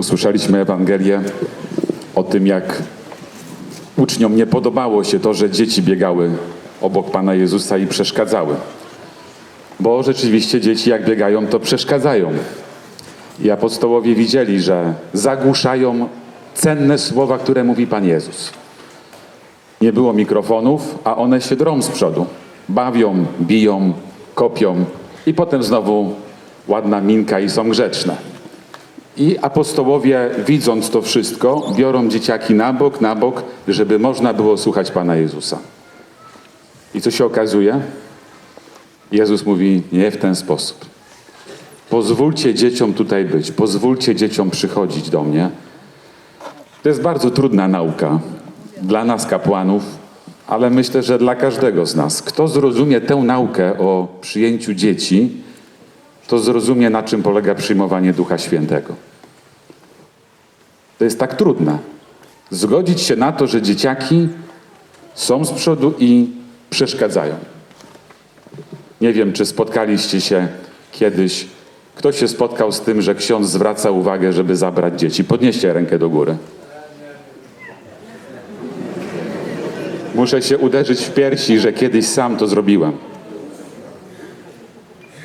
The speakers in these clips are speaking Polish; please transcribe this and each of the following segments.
usłyszeliśmy Ewangelię o tym, jak uczniom nie podobało się to, że dzieci biegały obok Pana Jezusa i przeszkadzały. Bo rzeczywiście dzieci jak biegają, to przeszkadzają. I apostołowie widzieli, że zagłuszają cenne słowa, które mówi Pan Jezus. Nie było mikrofonów, a one się drą z przodu. Bawią, biją, kopią i potem znowu ładna minka i są grzeczne. I apostołowie, widząc to wszystko, biorą dzieciaki na bok, na bok, żeby można było słuchać Pana Jezusa. I co się okazuje? Jezus mówi nie w ten sposób. Pozwólcie dzieciom tutaj być, pozwólcie dzieciom przychodzić do mnie. To jest bardzo trudna nauka dla nas, kapłanów, ale myślę, że dla każdego z nas. Kto zrozumie tę naukę o przyjęciu dzieci, to zrozumie, na czym polega przyjmowanie Ducha Świętego. To jest tak trudne. Zgodzić się na to, że dzieciaki są z przodu i przeszkadzają. Nie wiem, czy spotkaliście się kiedyś. Kto się spotkał z tym, że ksiądz zwraca uwagę, żeby zabrać dzieci? Podnieście rękę do góry. Muszę się uderzyć w piersi, że kiedyś sam to zrobiłem.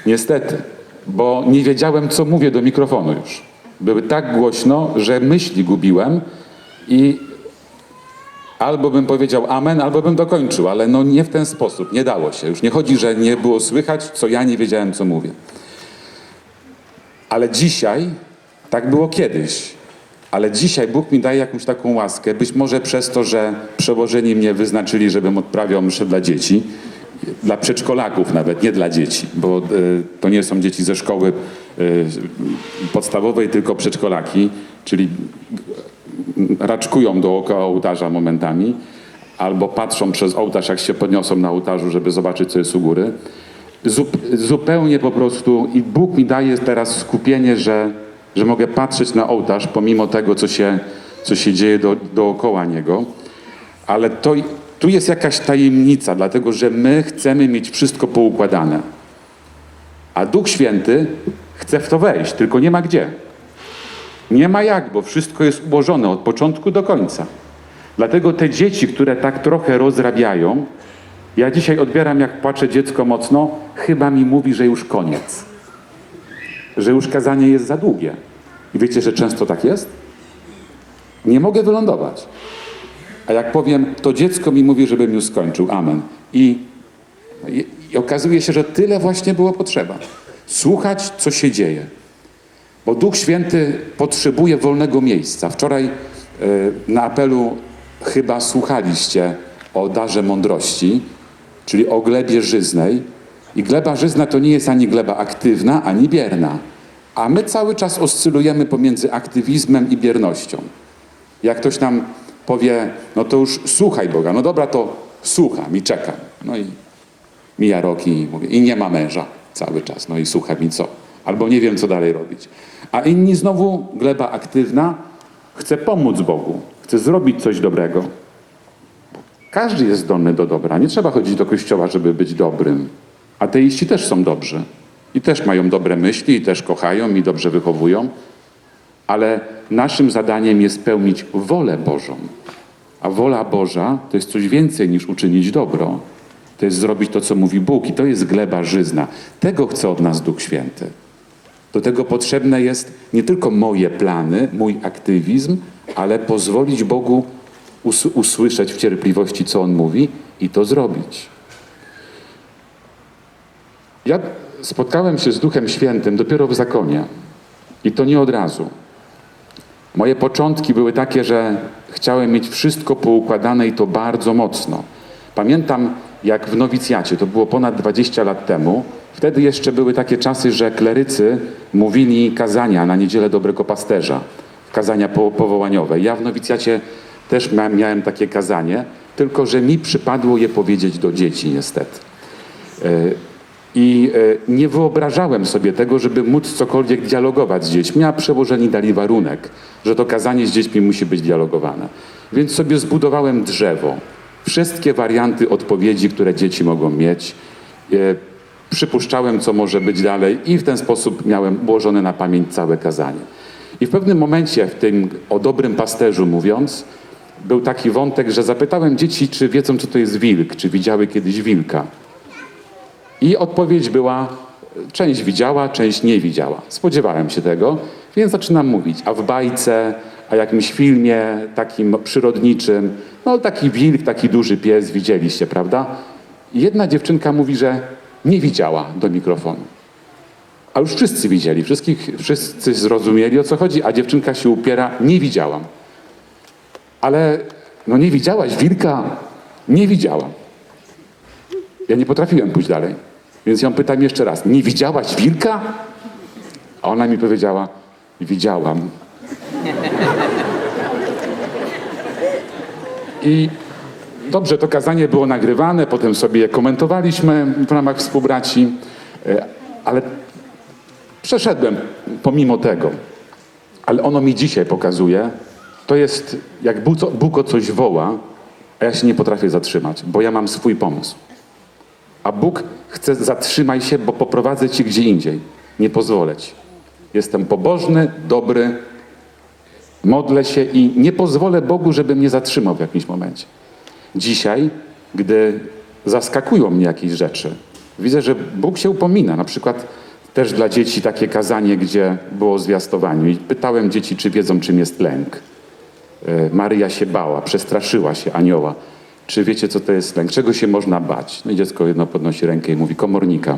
Niestety, bo nie wiedziałem, co mówię do mikrofonu już. Były tak głośno, że myśli gubiłem i albo bym powiedział amen, albo bym dokończył, ale no nie w ten sposób, nie dało się. Już nie chodzi, że nie było słychać, co ja nie wiedziałem, co mówię. Ale dzisiaj, tak było kiedyś, ale dzisiaj Bóg mi daje jakąś taką łaskę, być może przez to, że przełożeni mnie wyznaczyli, żebym odprawiał mszę dla dzieci, dla przedszkolaków nawet, nie dla dzieci, bo y, to nie są dzieci ze szkoły y, podstawowej, tylko przedszkolaki, czyli raczkują dookoła ołtarza momentami, albo patrzą przez ołtarz, jak się podniosą na ołtarzu, żeby zobaczyć, co jest u góry. Zup, zupełnie po prostu i Bóg mi daje teraz skupienie, że, że mogę patrzeć na ołtarz, pomimo tego, co się, co się dzieje do, dookoła niego. Ale to, tu jest jakaś tajemnica, dlatego że my chcemy mieć wszystko poukładane. A Duch Święty chce w to wejść, tylko nie ma gdzie. Nie ma jak, bo wszystko jest ułożone od początku do końca. Dlatego te dzieci, które tak trochę rozrabiają, ja dzisiaj odbieram, jak płacze dziecko mocno, chyba mi mówi, że już koniec. Że już kazanie jest za długie. I wiecie, że często tak jest? Nie mogę wylądować. A jak powiem, to dziecko mi mówi, żebym już skończył. Amen. I, i, i okazuje się, że tyle właśnie było potrzeba. Słuchać, co się dzieje. Bo Duch Święty potrzebuje wolnego miejsca. Wczoraj y, na apelu chyba słuchaliście o darze mądrości, czyli o glebie żyznej. I gleba żyzna to nie jest ani gleba aktywna, ani bierna. A my cały czas oscylujemy pomiędzy aktywizmem i biernością. Jak ktoś nam powie, no to już słuchaj Boga, no dobra, to słucham i czekam. No i mija rok i mówię, i nie ma męża cały czas, no i słucham i co? Albo nie wiem, co dalej robić. A inni znowu, gleba aktywna, chce pomóc Bogu, chce zrobić coś dobrego. Każdy jest zdolny do dobra. Nie trzeba chodzić do kościoła, żeby być dobrym. Ateiści też są dobrzy. I też mają dobre myśli, i też kochają, i dobrze wychowują. Ale naszym zadaniem jest pełnić wolę Bożą. A wola Boża to jest coś więcej niż uczynić dobro. To jest zrobić to, co mówi Bóg. I to jest gleba żyzna. Tego chce od nas Duch Święty. Do tego potrzebne jest nie tylko moje plany, mój aktywizm, ale pozwolić Bogu us usłyszeć w cierpliwości, co On mówi i to zrobić. Ja spotkałem się z Duchem Świętym dopiero w zakonie i to nie od razu. Moje początki były takie, że chciałem mieć wszystko poukładane i to bardzo mocno. Pamiętam, jak w nowicjacie, to było ponad 20 lat temu, wtedy jeszcze były takie czasy, że klerycy mówili kazania na niedzielę dobrego pasterza, kazania po powołaniowe. Ja w nowicjacie też miałem takie kazanie, tylko że mi przypadło je powiedzieć do dzieci niestety. I nie wyobrażałem sobie tego, żeby móc cokolwiek dialogować z dziećmi, a przełożeni dali warunek, że to kazanie z dziećmi musi być dialogowane. Więc sobie zbudowałem drzewo. Wszystkie warianty odpowiedzi, które dzieci mogą mieć. Przypuszczałem, co może być dalej i w ten sposób miałem ułożone na pamięć całe kazanie. I w pewnym momencie, w tym o dobrym pasterzu mówiąc, był taki wątek, że zapytałem dzieci, czy wiedzą, co to jest wilk, czy widziały kiedyś wilka. I odpowiedź była, część widziała, część nie widziała. Spodziewałem się tego, więc zaczynam mówić. A w bajce, a jakimś filmie takim przyrodniczym, no taki wilk, taki duży pies widzieliście, prawda? I jedna dziewczynka mówi, że nie widziała do mikrofonu. A już wszyscy widzieli, wszystkich, wszyscy zrozumieli o co chodzi, a dziewczynka się upiera, nie widziałam. Ale no nie widziałaś wilka? Nie widziałam. Ja nie potrafiłem pójść dalej. Więc ją pytam jeszcze raz, nie widziałaś wilka? A ona mi powiedziała, widziałam. I dobrze, to kazanie było nagrywane, potem sobie je komentowaliśmy w ramach współbraci, e, ale przeszedłem pomimo tego. Ale ono mi dzisiaj pokazuje, to jest jak Bóg, o coś woła, a ja się nie potrafię zatrzymać, bo ja mam swój pomysł. A Bóg chce zatrzymaj się, bo poprowadzę cię gdzie indziej. Nie pozwolę ci. Jestem pobożny, dobry, modlę się i nie pozwolę Bogu, żeby mnie zatrzymał w jakimś momencie. Dzisiaj, gdy zaskakują mnie jakieś rzeczy, widzę, że Bóg się upomina. Na przykład też dla dzieci takie kazanie, gdzie było o zwiastowaniu i pytałem dzieci, czy wiedzą, czym jest lęk. E, Maryja się bała, przestraszyła się anioła. Czy wiecie, co to jest lęk? Czego się można bać? No i dziecko jedno podnosi rękę i mówi komornika.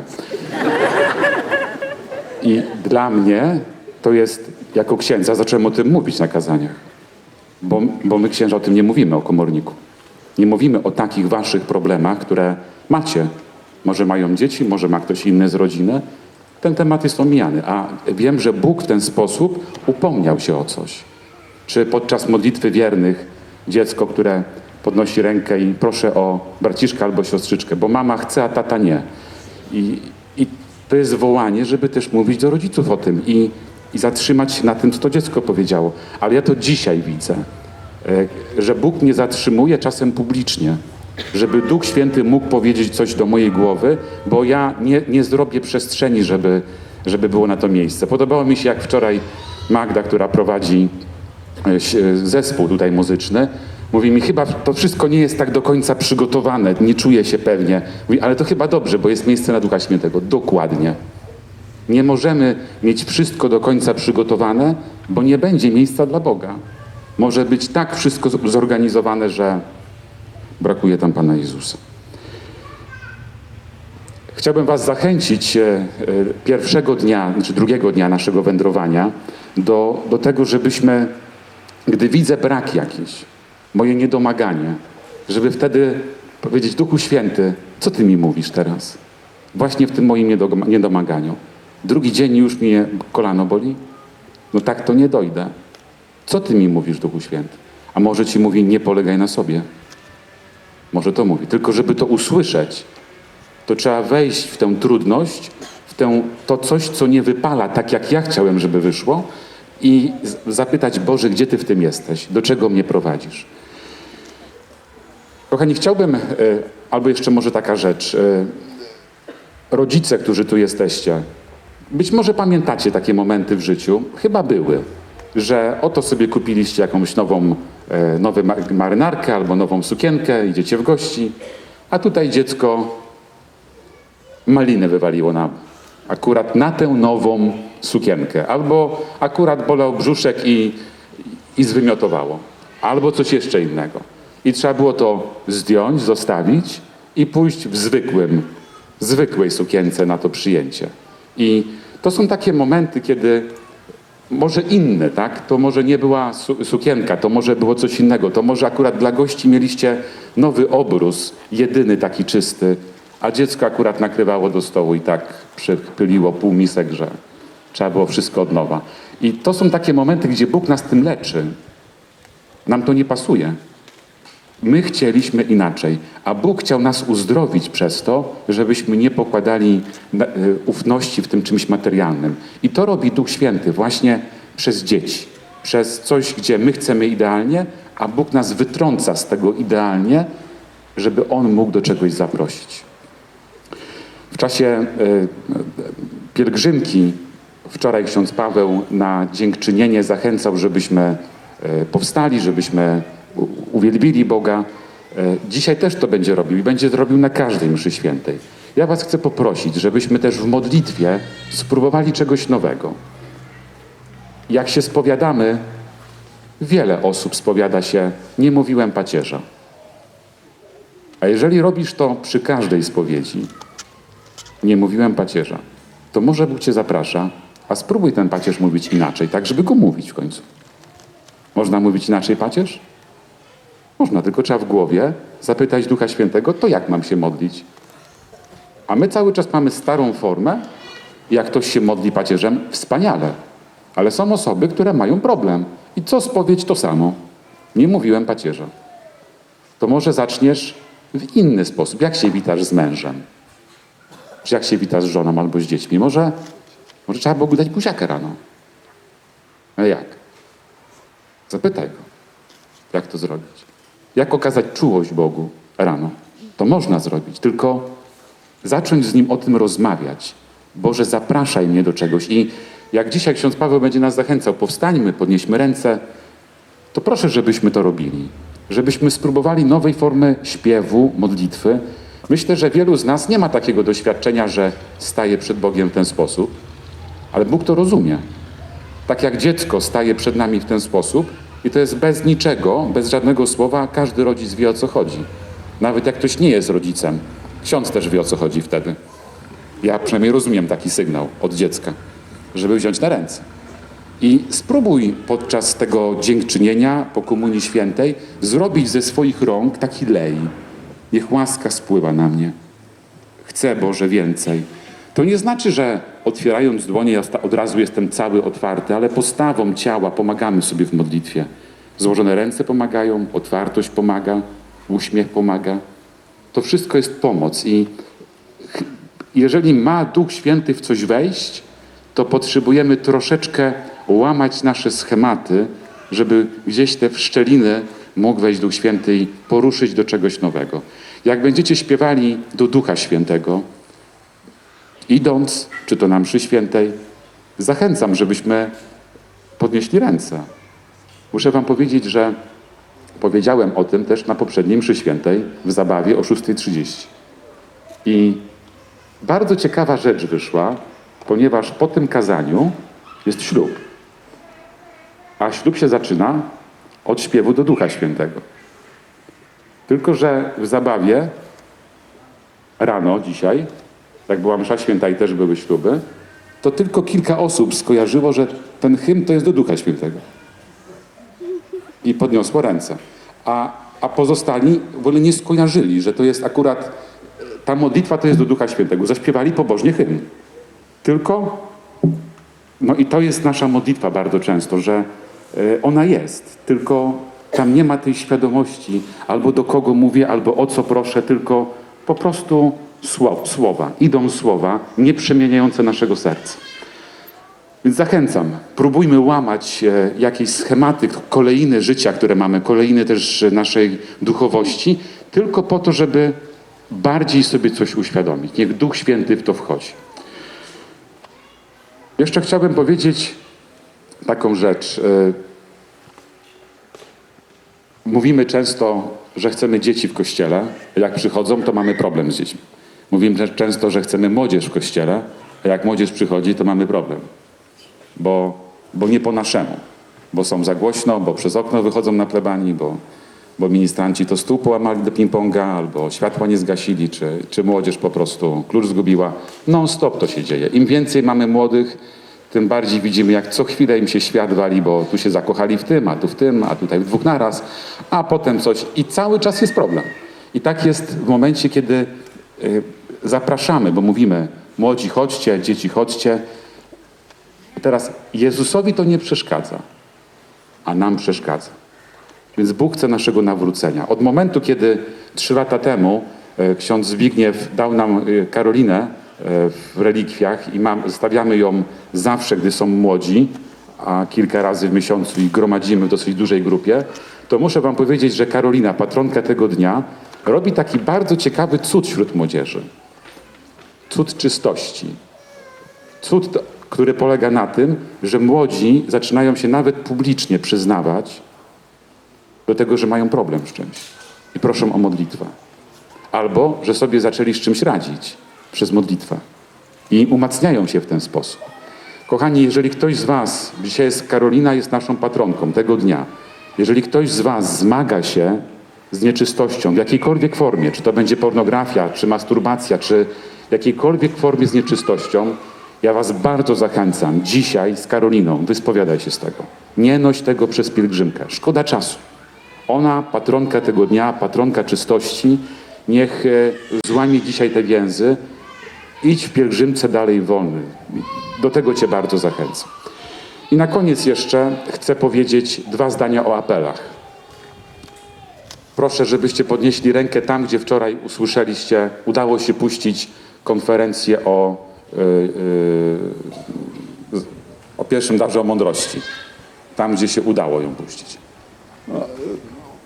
I dla mnie to jest, jako księdza, zacząłem o tym mówić na kazaniach. Bo, bo my księża o tym nie mówimy, o komorniku. Nie mówimy o takich waszych problemach, które macie. Może mają dzieci, może ma ktoś inny z rodziny. Ten temat jest omijany, a wiem, że Bóg w ten sposób upomniał się o coś. Czy podczas modlitwy wiernych dziecko, które podnosi rękę i proszę o braciszka albo siostrzyczkę, bo mama chce, a tata nie. I, i to jest wołanie, żeby też mówić do rodziców o tym i, i zatrzymać się na tym, co to dziecko powiedziało. Ale ja to dzisiaj widzę, e, że Bóg mnie zatrzymuje czasem publicznie, żeby Duch Święty mógł powiedzieć coś do mojej głowy, bo ja nie, nie zrobię przestrzeni, żeby, żeby było na to miejsce. Podobało mi się, jak wczoraj Magda, która prowadzi e, zespół tutaj muzyczny, mówi mi, chyba to wszystko nie jest tak do końca przygotowane, nie czuję się pewnie. Mówi, ale to chyba dobrze, bo jest miejsce na Ducha Świętego. Dokładnie. Nie możemy mieć wszystko do końca przygotowane, bo nie będzie miejsca dla Boga. Może być tak wszystko zorganizowane, że brakuje tam Pana Jezusa. Chciałbym Was zachęcić e, e, pierwszego dnia, czy drugiego dnia naszego wędrowania do, do tego, żebyśmy, gdy widzę brak jakiś, moje niedomaganie, żeby wtedy powiedzieć, Duchu Święty, co Ty mi mówisz teraz? Właśnie w tym moim niedomaganiu. Drugi dzień już mnie kolano boli? No tak to nie dojdę. Co Ty mi mówisz, Duchu Święty? A może Ci mówi, nie polegaj na sobie. Może to mówi. Tylko żeby to usłyszeć, to trzeba wejść w tę trudność, w tę, to coś, co nie wypala tak, jak ja chciałem, żeby wyszło i zapytać, Boże, gdzie Ty w tym jesteś? Do czego mnie prowadzisz? Kochani, chciałbym, e, albo jeszcze może taka rzecz, e, rodzice, którzy tu jesteście, być może pamiętacie takie momenty w życiu, chyba były, że oto sobie kupiliście jakąś nową, e, nową marynarkę albo nową sukienkę, idziecie w gości, a tutaj dziecko maliny wywaliło na akurat na tę nową sukienkę, albo akurat bolał brzuszek i, i zwymiotowało, albo coś jeszcze innego. I trzeba było to zdjąć, zostawić i pójść w zwykłym, zwykłej sukience na to przyjęcie. I to są takie momenty, kiedy może inne, tak? To może nie była su sukienka, to może było coś innego, to może akurat dla gości mieliście nowy obrus, jedyny taki czysty, a dziecko akurat nakrywało do stołu i tak przypyliło pół misek, że trzeba było wszystko od nowa. I to są takie momenty, gdzie Bóg nas tym leczy. Nam to nie pasuje. My chcieliśmy inaczej, a Bóg chciał nas uzdrowić przez to, żebyśmy nie pokładali e, ufności w tym czymś materialnym. I to robi Duch Święty właśnie przez dzieci, przez coś, gdzie my chcemy idealnie, a Bóg nas wytrąca z tego idealnie, żeby On mógł do czegoś zaprosić. W czasie e, pielgrzymki Wczoraj ksiądz Paweł na dziękczynienie zachęcał, żebyśmy e, powstali, żebyśmy uwielbili Boga. E, Dzisiaj też to będzie robił i będzie to robił na każdej mszy świętej. Ja Was chcę poprosić, żebyśmy też w modlitwie spróbowali czegoś nowego. Jak się spowiadamy, wiele osób spowiada się, nie mówiłem pacierza. A jeżeli robisz to przy każdej spowiedzi, nie mówiłem pacierza, to może Bóg Cię zaprasza, a spróbuj ten pacierz mówić inaczej, tak żeby go mówić w końcu. Można mówić inaczej pacierz? Można, tylko trzeba w głowie zapytać Ducha Świętego, to jak mam się modlić? A my cały czas mamy starą formę. Jak ktoś się modli pacierzem, wspaniale. Ale są osoby, które mają problem. I co spowiedź, to samo. Nie mówiłem pacierza. To może zaczniesz w inny sposób. Jak się witasz z mężem? Czy jak się witasz z żoną albo z dziećmi? Może, może trzeba Bogu dać buziakę rano. A jak? Zapytaj go, jak to zrobić. Jak okazać czułość Bogu rano? To można zrobić, tylko zacząć z Nim o tym rozmawiać. Boże, zapraszaj mnie do czegoś. I jak dzisiaj ksiądz Paweł będzie nas zachęcał, powstańmy, podnieśmy ręce, to proszę, żebyśmy to robili. Żebyśmy spróbowali nowej formy śpiewu, modlitwy. Myślę, że wielu z nas nie ma takiego doświadczenia, że staje przed Bogiem w ten sposób, ale Bóg to rozumie. Tak jak dziecko staje przed nami w ten sposób i to jest bez niczego, bez żadnego słowa, każdy rodzic wie o co chodzi. Nawet jak ktoś nie jest rodzicem, ksiądz też wie o co chodzi wtedy. Ja przynajmniej rozumiem taki sygnał od dziecka, żeby wziąć na ręce. I spróbuj podczas tego dziękczynienia po Komunii Świętej zrobić ze swoich rąk taki lej. Niech łaska spływa na mnie. Chcę Boże więcej. To nie znaczy, że otwierając dłonie ja od razu jestem cały otwarty, ale postawą ciała pomagamy sobie w modlitwie. Złożone ręce pomagają, otwartość pomaga, uśmiech pomaga. To wszystko jest pomoc i jeżeli ma Duch Święty w coś wejść, to potrzebujemy troszeczkę łamać nasze schematy, żeby gdzieś te szczeliny mógł wejść Duch Święty i poruszyć do czegoś nowego. Jak będziecie śpiewali do Ducha Świętego, idąc, czy to na mszy świętej, zachęcam, żebyśmy podnieśli ręce. Muszę wam powiedzieć, że powiedziałem o tym też na poprzedniej mszy świętej w zabawie o 6.30. I bardzo ciekawa rzecz wyszła, ponieważ po tym kazaniu jest ślub. A ślub się zaczyna od śpiewu do Ducha Świętego. Tylko, że w zabawie rano dzisiaj, jak była msza święta i też były śluby, to tylko kilka osób skojarzyło, że ten hymn to jest do Ducha Świętego. I podniosło ręce. A, a pozostali w ogóle nie skojarzyli, że to jest akurat e, ta modlitwa to jest do Ducha Świętego. Zaśpiewali pobożnie hymn. Tylko, no i to jest nasza modlitwa bardzo często, że e, ona jest, tylko tam nie ma tej świadomości, albo do kogo mówię, albo o co proszę, tylko po prostu słowa. Idą słowa, nie przemieniające naszego serca. Więc zachęcam, próbujmy łamać e, jakieś schematy, kolejne życia, które mamy, kolejne też naszej duchowości, tylko po to, żeby bardziej sobie coś uświadomić. Niech Duch Święty w to wchodzi. Jeszcze chciałbym powiedzieć taką rzecz. E, Mówimy często, że chcemy dzieci w kościele. Jak przychodzą, to mamy problem z dziećmi. Mówimy też często, że chcemy młodzież w kościele, a jak młodzież przychodzi, to mamy problem. Bo, bo nie po naszemu. Bo są za głośno, bo przez okno wychodzą na plebanii, bo, bo ministranci to stół połamali do ping-ponga, albo światła nie zgasili, czy, czy młodzież po prostu klucz zgubiła. Non stop to się dzieje. Im więcej mamy młodych, tym bardziej widzimy, jak co chwilę im się świat wali, bo tu się zakochali w tym, a tu w tym, a tutaj w dwóch naraz, a potem coś. I cały czas jest problem. I tak jest w momencie, kiedy y, zapraszamy, bo mówimy, młodzi chodźcie, dzieci chodźcie. Teraz Jezusowi to nie przeszkadza, a nam przeszkadza. Więc Bóg chce naszego nawrócenia. Od momentu, kiedy trzy lata temu e, ksiądz Zbigniew dał nam e, Karolinę e, w relikwiach i mam, stawiamy ją zawsze, gdy są młodzi, a kilka razy w miesiącu i gromadzimy w dosyć dużej grupie, to muszę wam powiedzieć, że Karolina, patronka tego dnia, robi taki bardzo ciekawy cud wśród młodzieży. Cud czystości. Cud, który polega na tym, że młodzi zaczynają się nawet publicznie przyznawać do tego, że mają problem z czymś i proszą o modlitwę. Albo, że sobie zaczęli z czymś radzić przez modlitwę i umacniają się w ten sposób. Kochani, jeżeli ktoś z Was, dzisiaj jest Karolina, jest naszą patronką tego dnia, jeżeli ktoś z Was zmaga się z nieczystością w jakiejkolwiek formie, czy to będzie pornografia, czy masturbacja, czy jakiejkolwiek formie z nieczystością, ja Was bardzo zachęcam dzisiaj z Karoliną, wyspowiadaj się z tego. Nie noś tego przez pielgrzymkę. Szkoda czasu. Ona, patronka tego dnia, patronka czystości, niech e, złamie dzisiaj te więzy. Idź w pielgrzymce dalej wolny. Do tego Cię bardzo zachęcam. I na koniec jeszcze chcę powiedzieć dwa zdania o apelach. Proszę, żebyście podnieśli rękę tam, gdzie wczoraj usłyszeliście, udało się puścić konferencję o, yy, yy, o pierwszym darze o mądrości. Tam, gdzie się udało ją puścić. No,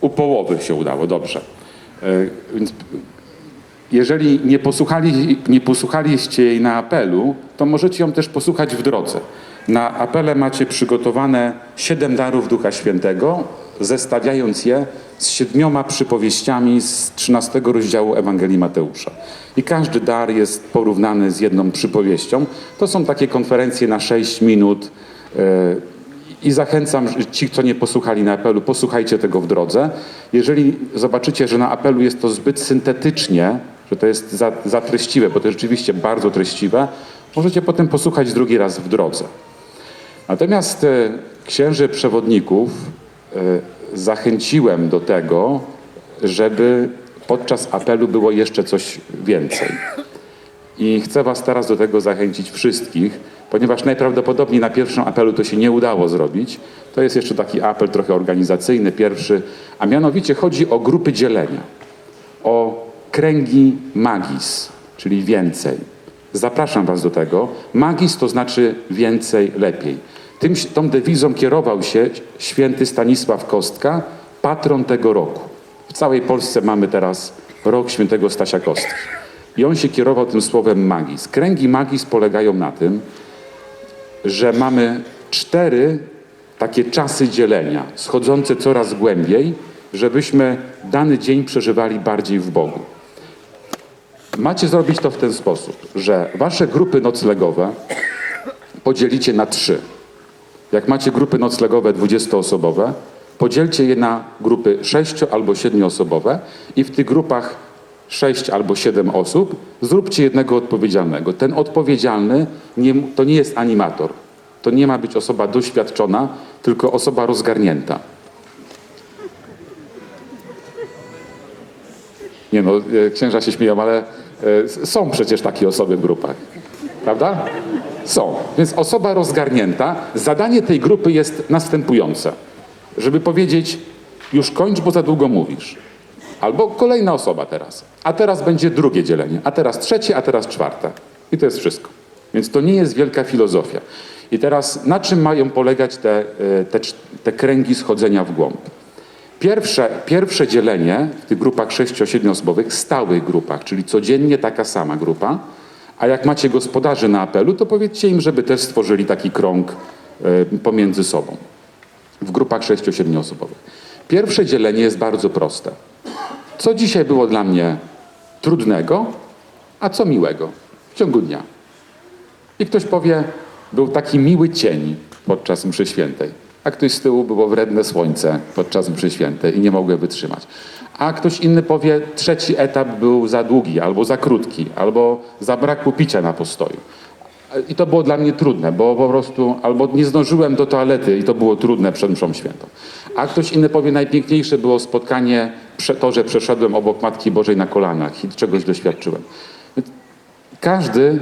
u połowy się udało, dobrze. Yy, Więc jeżeli nie, posłuchali, nie posłuchaliście jej na apelu, to możecie ją też posłuchać w drodze. Na apele macie przygotowane siedem darów Ducha Świętego, zestawiając je z siedmioma przypowieściami z 13 rozdziału Ewangelii Mateusza. I każdy dar jest porównany z jedną przypowieścią. To są takie konferencje na 6 minut. yy, i zachęcam ci, co nie posłuchali na apelu, posłuchajcie tego w drodze. Jeżeli zobaczycie, że na apelu jest to zbyt syntetycznie, że to jest za, za treściwe, bo to jest rzeczywiście bardzo treściwe, możecie potem posłuchać drugi raz w drodze. Natomiast e, księży przewodników e, zachęciłem do tego, żeby podczas apelu było jeszcze coś więcej. I chcę Was teraz do tego zachęcić wszystkich, ponieważ najprawdopodobniej na pierwszym apelu to się nie udało zrobić. To jest jeszcze taki apel trochę organizacyjny, pierwszy, a mianowicie chodzi o grupy dzielenia, o kręgi magis, czyli więcej. Zapraszam Was do tego. Magis to znaczy więcej, lepiej. Tym, tą dewizą kierował się święty Stanisław Kostka, patron tego roku. W całej Polsce mamy teraz rok świętego Stasia Kostki. I on się kierował tym słowem magis. Kręgi magis polegają na tym, że mamy cztery takie czasy dzielenia, schodzące coraz głębiej, żebyśmy dany dzień przeżywali bardziej w Bogu. Macie zrobić to w ten sposób, że wasze grupy noclegowe podzielicie na trzy. Jak macie grupy noclegowe 20-osobowe, podzielcie je na grupy 6 albo 7-osobowe i w tych grupach 6 albo 7 osób zróbcie jednego odpowiedzialnego. Ten odpowiedzialny nie, to nie jest animator. To nie ma być osoba doświadczona, tylko osoba rozgarnięta. Nie no, e, księża się śmieją, ale są przecież takie osoby w grupach. Prawda? Są. Więc osoba rozgarnięta, zadanie tej grupy jest następujące. Żeby powiedzieć, już kończ, bo za długo mówisz. Albo kolejna osoba teraz. A teraz będzie drugie dzielenie, a teraz trzecie, a teraz czwarte. I to jest wszystko. Więc to nie jest wielka filozofia. I teraz na czym mają polegać te, e, te, te kręgi schodzenia w głąb? Pierwsze, pierwsze dzielenie w tych grupach 6-7 osobowych, stałych grupach, czyli codziennie taka sama grupa, a jak macie gospodarzy na apelu, to powiedzcie im, żeby też stworzyli taki krąg e, pomiędzy sobą w grupach 6-7 osobowych. Pierwsze dzielenie jest bardzo proste. Co dzisiaj było dla mnie trudnego, a co miłego w ciągu dnia? I ktoś powie, był taki miły cień podczas mszy świętej, a ktoś z tyłu było wredne słońce podczas mszy świętej i nie mogłem wytrzymać. A ktoś inny powie, trzeci etap był za długi, albo za krótki, albo zabrakło picia na postoju. I to było dla mnie trudne, bo po prostu albo nie zdążyłem do toalety i to było trudne przed mszą świętą. A ktoś inny powie, najpiękniejsze było spotkanie, to, że przeszedłem obok Matki Bożej na kolanach i czegoś doświadczyłem. Każdy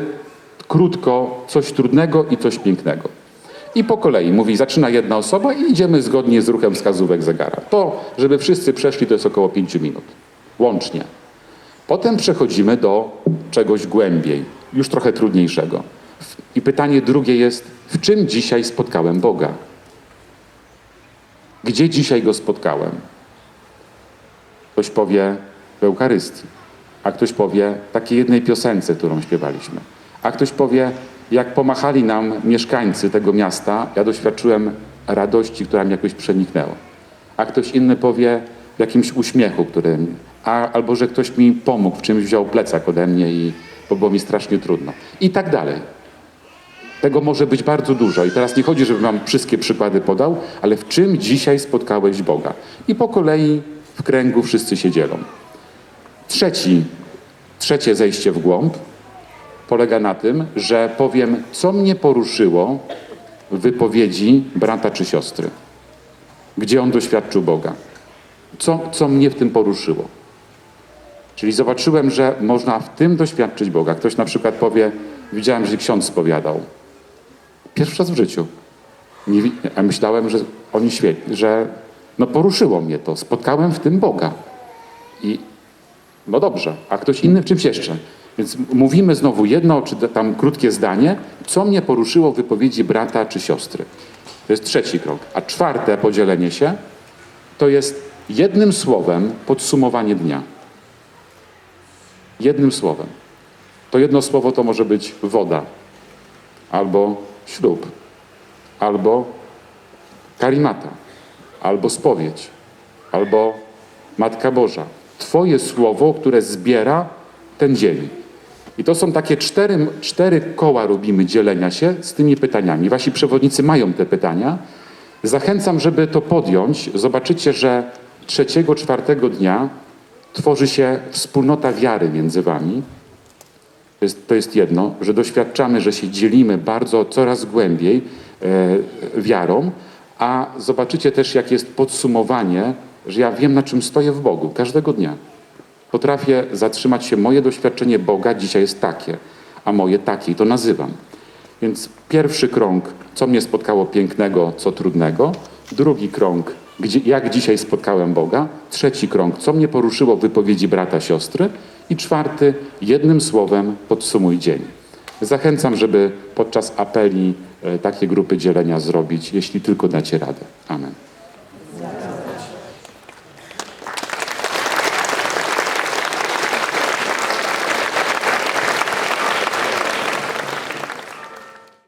krótko coś trudnego i coś pięknego. I po kolei mówi, zaczyna jedna osoba i idziemy zgodnie z ruchem wskazówek zegara. To, żeby wszyscy przeszli, to jest około 5 minut. Łącznie. Potem przechodzimy do czegoś głębiej, już trochę trudniejszego. I pytanie drugie jest, w czym dzisiaj spotkałem Boga? Gdzie dzisiaj Go spotkałem? Ktoś powie w Eucharystii, a ktoś powie takiej jednej piosence, którą śpiewaliśmy, a ktoś powie jak pomachali nam mieszkańcy tego miasta, ja doświadczyłem radości, która mnie jakoś przeniknęła. A ktoś inny powie w jakimś uśmiechu, który, a, albo że ktoś mi pomógł, w czymś wziął plecak ode mnie i bo było mi strasznie trudno. I tak dalej. Tego może być bardzo dużo. I teraz nie chodzi, żebym wam wszystkie przykłady podał, ale w czym dzisiaj spotkałeś Boga? I po kolei w kręgu wszyscy się dzielą. Trzeci, trzecie zejście w głąb polega na tym, że powiem, co mnie poruszyło w wypowiedzi brata czy siostry. Gdzie on doświadczył Boga. Co, co mnie w tym poruszyło. Czyli zobaczyłem, że można w tym doświadczyć Boga. Ktoś na przykład powie, widziałem, że ksiądz spowiadał. Pierwszy raz w życiu. Nie, a myślałem, że oni świetni, że no poruszyło mnie to. Spotkałem w tym Boga. I no dobrze, a ktoś inny w czymś jeszcze. Więc mówimy znowu jedno, czy tam krótkie zdanie, co mnie poruszyło w wypowiedzi brata czy siostry. To jest trzeci krok. A czwarte podzielenie się to jest jednym słowem podsumowanie dnia. Jednym słowem. To jedno słowo to może być woda, albo ślub, albo karimata, albo spowiedź, albo Matka Boża. Twoje słowo, które zbiera ten dzień. I to są takie cztery, cztery koła robimy dzielenia się z tymi pytaniami. Wasi przewodnicy mają te pytania. Zachęcam, żeby to podjąć. Zobaczycie, że trzeciego, czwartego dnia tworzy się wspólnota wiary między wami. To jest, to jest jedno, że doświadczamy, że się dzielimy bardzo, coraz głębiej e, wiarą, a zobaczycie też, jak jest podsumowanie, że ja wiem, na czym stoję w Bogu każdego dnia. Potrafię zatrzymać się, moje doświadczenie Boga dzisiaj jest takie, a moje takie i to nazywam. Więc pierwszy krąg, co mnie spotkało pięknego, co trudnego. Drugi krąg, gdzie, jak dzisiaj spotkałem Boga. Trzeci krąg, co mnie poruszyło w wypowiedzi brata, siostry. I czwarty, jednym słowem podsumuj dzień. Zachęcam, żeby podczas apeli e, takie grupy dzielenia zrobić, jeśli tylko dacie radę. Amen.